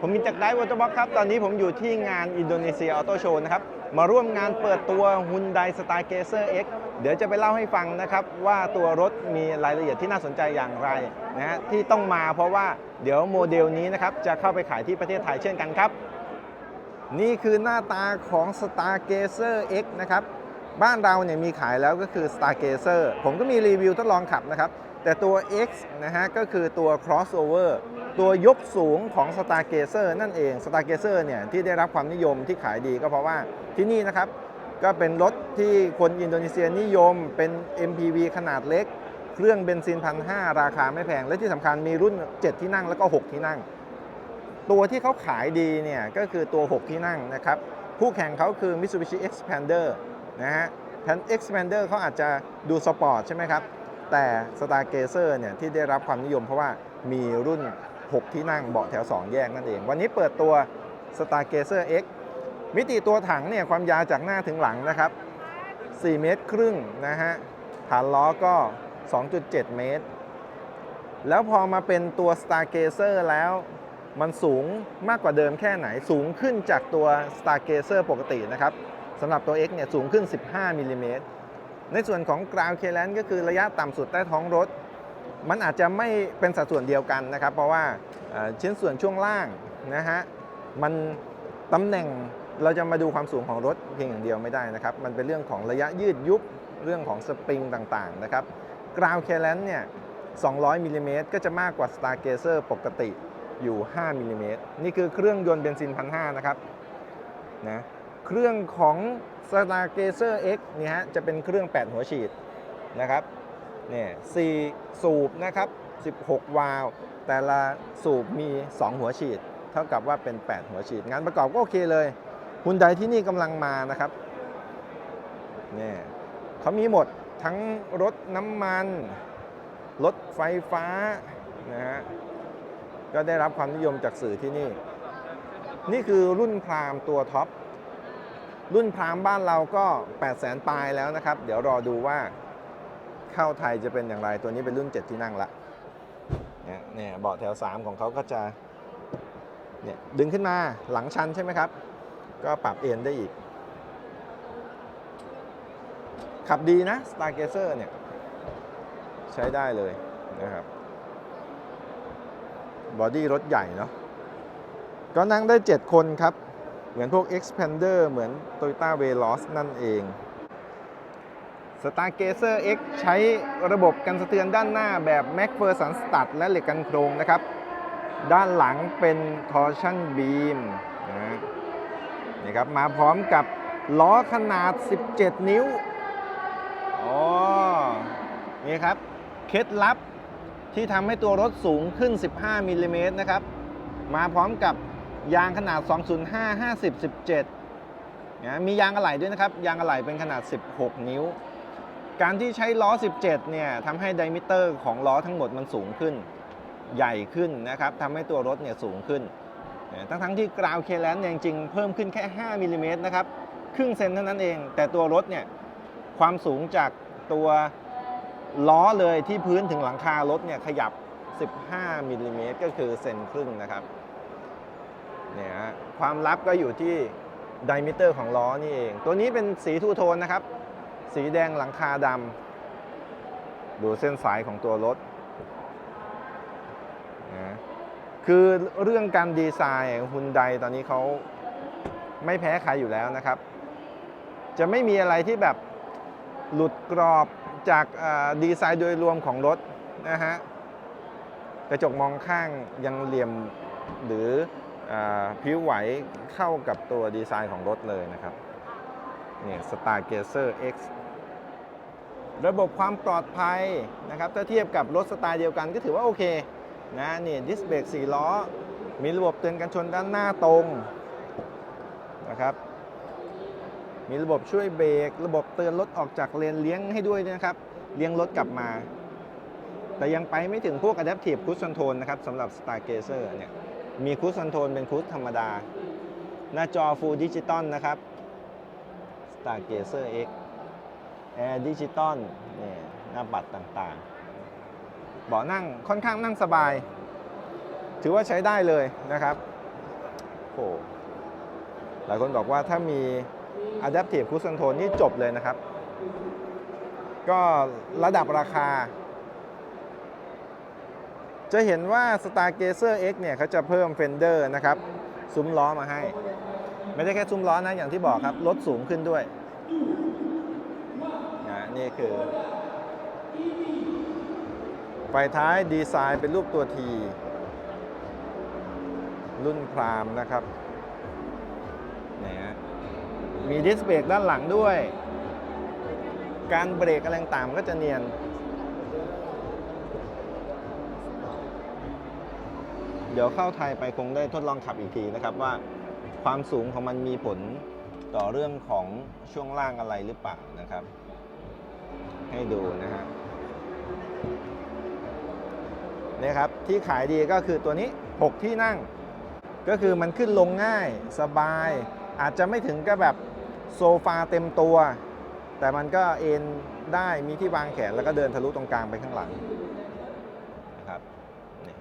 ผมมินจากไดวอเตอร์บ็อกครับ ตอนนี้ผมอยู่ที่งานอินโดนีเซียออโตโชว์นะครับ มาร่วมงานเปิดตัว Hyundai Stargazer X เดี๋ยวจะไปเล่าให้ฟังนะครับ ว่าตัวรถมีรายละเอียดที่น่าสนใจอย่างไรนะฮะที่ต้องมาเพราะว่าเดี๋ยวโมเดลนี้นะครับ จะเข้าไปขายที่ประเทศไทยเช่นกันครับ นี่คือหน้าตาของ Stargazer X นะครับ บ้านเราเนี่ยมีขายแล้วก็คือ Stargazer ผมก็มีรีวิวทดลองขับนะครับแต่ตัว X นะฮะก็คือตัว crossover ตัวยกสูงของ Stargazer นั่นเอง Stargazer เนี่ยที่ได้รับความนิยมที่ขายดีก็เพราะว่าที่นี่นะครับ ก็เป็นรถที่คนอินโดนีเซียนิยมเป็น MPV ขนาดเล็ก เครื่องเบนซินพันห้าราคาไม่แพง และที่สำคัญมีรุ่น 7 ที่นั่งแล้วก็ 6 ที่นั่ง ตัวที่เขาขายดีเนี่ยก็คือตัว 6 ที่นั่งนะครับคู่แข่งเขาคือ Mitsubishi Xpander นะฮะแทน Xpander เขาอาจจะดูสปอร์ตใช่ไหมครับ แต่ Stargazer เนี่ยที่ได้รับความนิยมเพราะว่ามีรุ่น 6 ที่นั่งเบาะแถว 2 แยกนั่นเอง วันนี้เปิดตัว Stargazer X มิติตัวถังเนี่ยความยาวจากหน้าถึงหลังนะครับ 4 เมตรครึ่งนะฮะฐานล้อก็ 2.7 เมตร แล้วพอมาเป็นตัว Stargazer แล้วมันสูงมากกว่าเดิมแค่ไหนสูงขึ้นจากตัว Stargazer ปกตินะครับสำหรับตัว X เนี่ยสูงขึ้น 15มิลลิเมตรในส่วนของ Ground Clearance ก็คือระยะต่ำสุดใต้ท้องรถ มันอาจจะไม่เป็นสัดส่วนเดียวกันนะครับ เพราะว่าชิ้นส่วนช่วงล่างนะฮะมันตำแหน่งเราจะมาดูความสูงของรถเพียงอย่างเดียวไม่ได้นะครับ มันเป็นเรื่องของระยะยืดยุบเรื่องของสปริงต่างๆนะครับ Ground Clearance เนี่ย 200มิลลิเมตรก็จะมากกว่า Stargazer ปกติอยู่ 5มิลลิเมตรนี่คือเครื่องยนต์เบนซินพันห้านะครับนะเครื่องของ Stargazer X เนี่ยฮะจะเป็นเครื่อง 8 หัวฉีดนะครับ เนี่ยสี่สูบนะครับ16 วาล์วแต่ละสูบมี 2 หัวฉีด เท่ากับว่าเป็น 8 หัวฉีด งานประกอบก็โอเคเลยฮุนไดที่นี่กำลังมานะครับเนี่ยเขามีหมดทั้งรถน้ำมัน รถไฟฟ้านะฮะก็ได้รับความนิยมจากสื่อที่นี่ นี่คือรุ่นพรามตัวท็อปรุ่นพรามบ้านเราก็ 8 0 0แสนปลายแล้วนะครับ เดี๋ยวรอดูว่า เข้าไทยจะเป็นอย่างไร ตัวนี้เป็นรุ่น 7 ที่นั่งละเนี่ยเนี่ยเบาะแถว 3 ของเขาก็จะเนี่ยดึงขึ้นมาหลังชันใช่ไหมครับ ก็ปรับเอนได้อีก ขับดีนะ Stargazer เนี่ย ใช้ได้เลยนะครับบอดี้รถใหญ่เนาะก็นั่งได้ 7 คนครับ เหมือนพวก Expander เหมือน Toyota Veloz นั่นเอง Stargazer X ใช้ระบบกันสะเทือนด้านหน้าแบบ MacPherson Stud และเหล็กกันโครงนะครับ ด้านหลังเป็น Torsion Beam นะนี่ครับมาพร้อมกับล้อขนาด 17 นิ้วอ๋อนี่ครับ เคล็ดลับที่ทำให้ตัวรถสูงขึ้น 15มิลลิเมตรนะครับ มาพร้อมกับยางขนาด 205 50 17นะมียางอะไหล่ด้วยนะครับ ยางอะไหล่เป็นขนาด 16 นิ้ว การที่ใช้ล้อ 17 เนี่ยทำให้ไดมิเตอร์ของล้อทั้งหมดมันสูงขึ้น ใหญ่ขึ้นนะครับทำให้ตัวรถเนี่ยสูงขึ้น ทั้งทั้งๆที่กราวเคแลนเนี่ยจริงเพิ่มขึ้นแค่ 5มิลลิเมตรนะครับครึ่งเซนเท่านั้นเอง แต่ตัวรถเนี่ยความสูงจากตัวล้อเลยที่พื้นถึงหลังคารถเนี่ยขยับ 15มิลลิเมตรก็คือเซนครึ่งนะครับเนี่ยฮะความลับก็อยู่ที่ไดมิเตอร์ของล้อนี่เอง ตัวนี้เป็นสีทูโทนนะครับ สีแดงหลังคาดำดูเส้นสายของตัวรถนะคือเรื่องการดีไซน์ฮุนไดตอนนี้เขาไม่แพ้ใครอยู่แล้วนะครับ จะไม่มีอะไรที่แบบหลุดกรอบจากดีไซน์โดยรวมของรถนะฮะกระจกมองข้างยังเหลี่ยมหรืออผิวไหวเข้ากับตัวดีไซน์ของรถเลยนะครับเนี่ย Stargazer X ระบบความปลอดภัยนะครับถ้าเทียบกับรถสไตล์เดียวกันก็ถือว่าโอเคนะนี่ดิสเบรก4ล้อ มีระบบเตือนกันชนด้านหน้าตรงนะครับมีระบบช่วยเบรกระบบเตือนรถออกจากเลนเลี้ยงให้ด้วยนะครับ เลี้ยงรถกลับมา แต่ยังไปไม่ถึงพวก Adaptive Cruise Control นะครับสำหรับ Stargazer เนี่ยมี Cruise Control เป็น Cruise ธรรมดา หน้าจอ Full Digital นะครับ Stargazer X Air Digital เนี่ยหน้าปัดต่างๆ เบาะนั่งค่อนข้างนั่งสบาย ถือว่าใช้ได้เลยนะครับโหหลายคนบอกว่าถ้ามี Adaptive Cruise Control นี่จบเลยนะครับ ก็ระดับราคา จะเห็นว่า Stargazer X เนี่ยเขาจะเพิ่ม Fender นะครับ ซุ้มล้อมาให้ ไม่ได้แค่ซุ้มล้อนะ อย่างที่บอกครับ รถสูงขึ้นด้วย นี่คือ ไฟท้ายดีไซน์เป็นรูปตัวที รุ่นพรามนะครับนะมีดิสเบรกด้านหลังด้วย การเบรกอะไรต่างก็จะเนียนเดี๋ยวเข้าไทยไปคงได้ทดลองขับอีกทีนะครับว่าความสูงของมันมีผลต่อเรื่องของช่วงล่างอะไรหรือเปล่านะครับ ให้ดูนะฮะเนี่ยครับ ที่ขายดีก็คือตัวนี้ 6 ที่นั่ง ก็คือมันขึ้นลงง่ายสบาย อาจจะไม่ถึงกับแบบโซฟาเต็มตัว แต่มันก็เอนได้มีที่วางแขนแล้วก็เดินทะลุตรงกลางไปข้างหลังนะครับนี่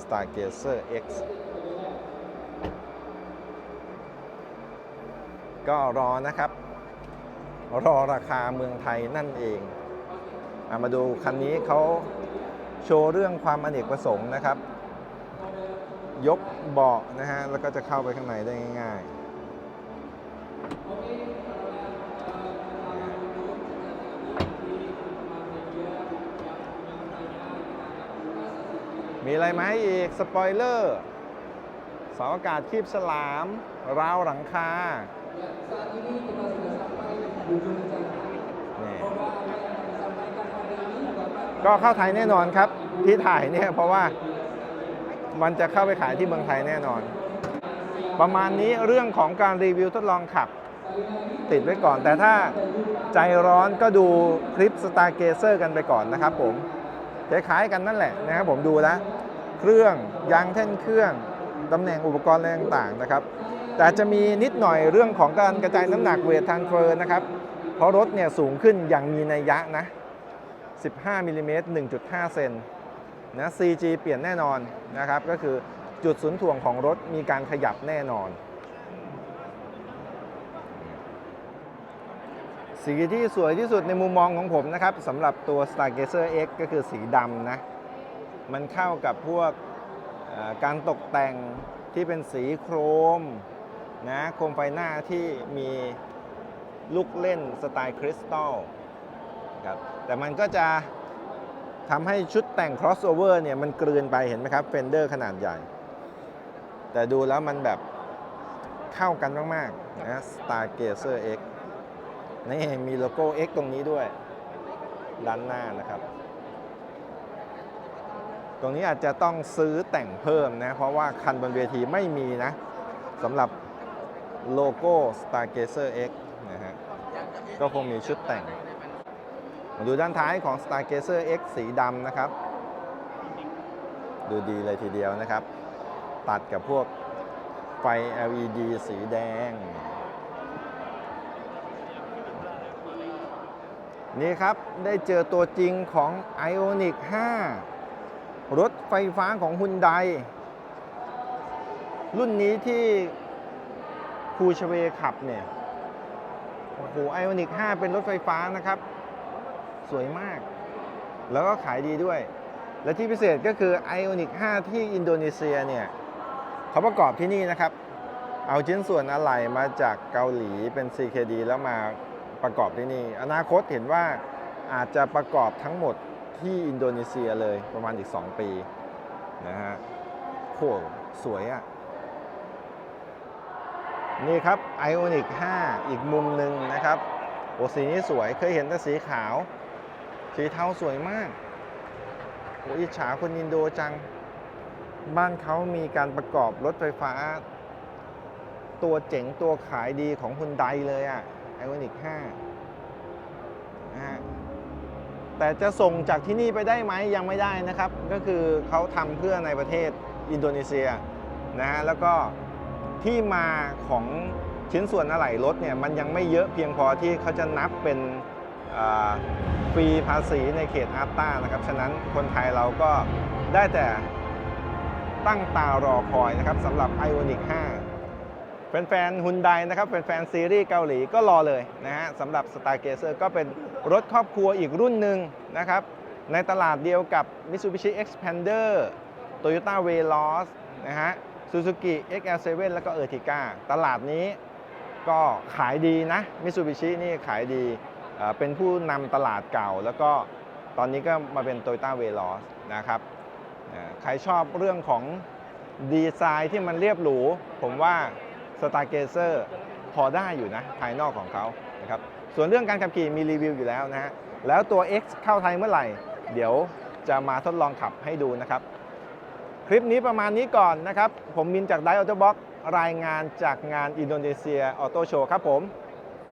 Stargazer X ก็รอนะครับ รอราคาเมืองไทยนั่นเองอมาดูคันนี้เขาโชว์เรื่องความอเนกประสงค์นะครับ ยกเบาะนะฮะ แล้วก็จะเข้าไปข้างในได้ง่ายๆ มีอะไรไหมอีก สปอยเลอร์เสาอากาศคีบฉลาม ราวหลังคา นี่ก็เข้าไทยแน่นอนครับ ที่ถ่ายเนี่ยเพราะว่ามันจะเข้าไปขายที่เมืองไทยแน่นอน ประมาณนี้เรื่องของการรีวิวทดลองขับ ติดไว้ก่อน แต่ถ้าใจร้อนก็ดูคลิป Stargazer กันไปก่อนนะครับผมคล้ายๆกันนั่นแหละนะครับผมดูแล้วเครื่องยางแท่นเครื่องตำแหน่งอุปกรณ์อะไรต่างๆนะครับ แต่จะมีนิดหน่อยเรื่องของการกระจายน้ำหนักเวททางเฟอร์นะครับ เพราะรถเนี่ยสูงขึ้นอย่างมีนัยยะนะ 15มิลลิเมตร1.5 เซนนะ CG เปลี่ยนแน่นอนนะครับ ก็คือจุดศูนย์ถ่วงของรถมีการขยับแน่นอน สีที่สวยที่สุดในมุมมองของผมนะครับสำหรับตัว Stargazer X ก็คือสีดำนะ มันเข้ากับพวกการตกแต่งที่เป็นสีโครม นะโคมไฟหน้าที่มีลูกเล่นสไตล์คริสตัลครับแต่มันก็จะทำให้ชุดแต่ง crossover เนี่ยมันกลืนไปเห็นไหมครับเฟนเดอร์ขนาดใหญ่ แต่ดูแล้วมันแบบเข้ากันมากๆนะ Stargazer X นี่มีโลโก้ X ตรงนี้ด้วยด้านหน้านะครับ ตรงนี้อาจจะต้องซื้อแต่งเพิ่มนะ เพราะว่าคันบนเวทีไม่มีนะสำหรับ โลโก้ Stargazer X นะฮะ ก็คงมีชุดแต่ง มาดูด้านท้ายของ Stargazer X สีดำนะครับ ดูดีเลยทีเดียวนะครับ ตัดกับพวกไฟ LED สีแดง นี่ครับ ได้เจอตัวจริงของ Ioniq 5 รถไฟฟ้าของฮุนไดรุ่นนี้ที่ คูชเวขับเนี่ย โอ้โห Ioniq 5เป็นรถไฟฟ้านะครับ สวยมาก แล้วก็ขายดีด้วย และที่พิเศษก็คือ Ioniq 5ที่อินโดนีเซียเนี่ยเขาประกอบที่นี่นะครับ เอาชิ้นส่วนอะไหล่มาจากเกาหลีเป็น CKD แล้วมาประกอบที่นี่ อนาคตเห็นว่าอาจจะประกอบทั้งหมดที่อินโดนีเซียเลยประมาณอีก 2 ปีนะฮะโหสวยอะ่ะ นี่ครับ Ioniq 5อีกมุมหนึ่งนะครับโอ้สีนี้สวยเคยเห็นแต่สีขาว สีเทาสวยมากโอ้อิจฉาคนอินโดจัง บ้านเขามีการประกอบรถไฟฟ้า ตัวเจ๋งตัวขายดีของคุณไดเลยอะไอออนิก5นะฮะแต่จะส่งจากที่นี่ไปได้ไหมยังไม่ได้นะครับ ก็คือเขาทำเพื่อในประเทศอินโดนีเซียนะฮะแล้วก็ ที่มาของชิ้นส่วนอะไหล่รถเนี่ยมันยังไม่เยอะเพียงพอที่เขาจะนับเป็นฟรีภาษีในเขตอาร์ตานะครับ ฉะนั้นคนไทยเราก็ได้แต่ตั้งตารอคอยนะครับสำหรับ Ioniq 5 แฟนๆฮุนไดนะครับแฟนๆซีรีส์เกาหลีก็รอเลยนะฮะสำหรับ Stargazer ก็เป็นรถครอบครัวอีกรุ่นหนึ่งนะครับ ในตลาดเดียวกับ Mitsubishi Xpander Toyota Veloz นะฮะ Suzuki XL7 แล้วก็ Ertiga ตลาดนี้ก็ขายดีนะ Mitsubishi นี่ขายดีเป็นผู้นำตลาดเก่า แล้วก็ตอนนี้ก็มาเป็น Toyota Veloz นะครับใครชอบเรื่องของดีไซน์ที่มันเรียบหรู ผมว่า Stargazer พอได้อยู่นะ ภายนอกของเขานะครับส่วนเรื่องการขับขี่มีรีวิวอยู่แล้วนะฮะแล้วตัว X เข้าไทยเมื่อไหร่ เดี๋ยวจะมาทดลองขับให้ดูนะครับ คลิปนี้ประมาณนี้ก่อนนะครับ ผมมินจากไดออโต้บ็อกรายงานจากงานอินโดนีเซียออโต้โชว์ครับผม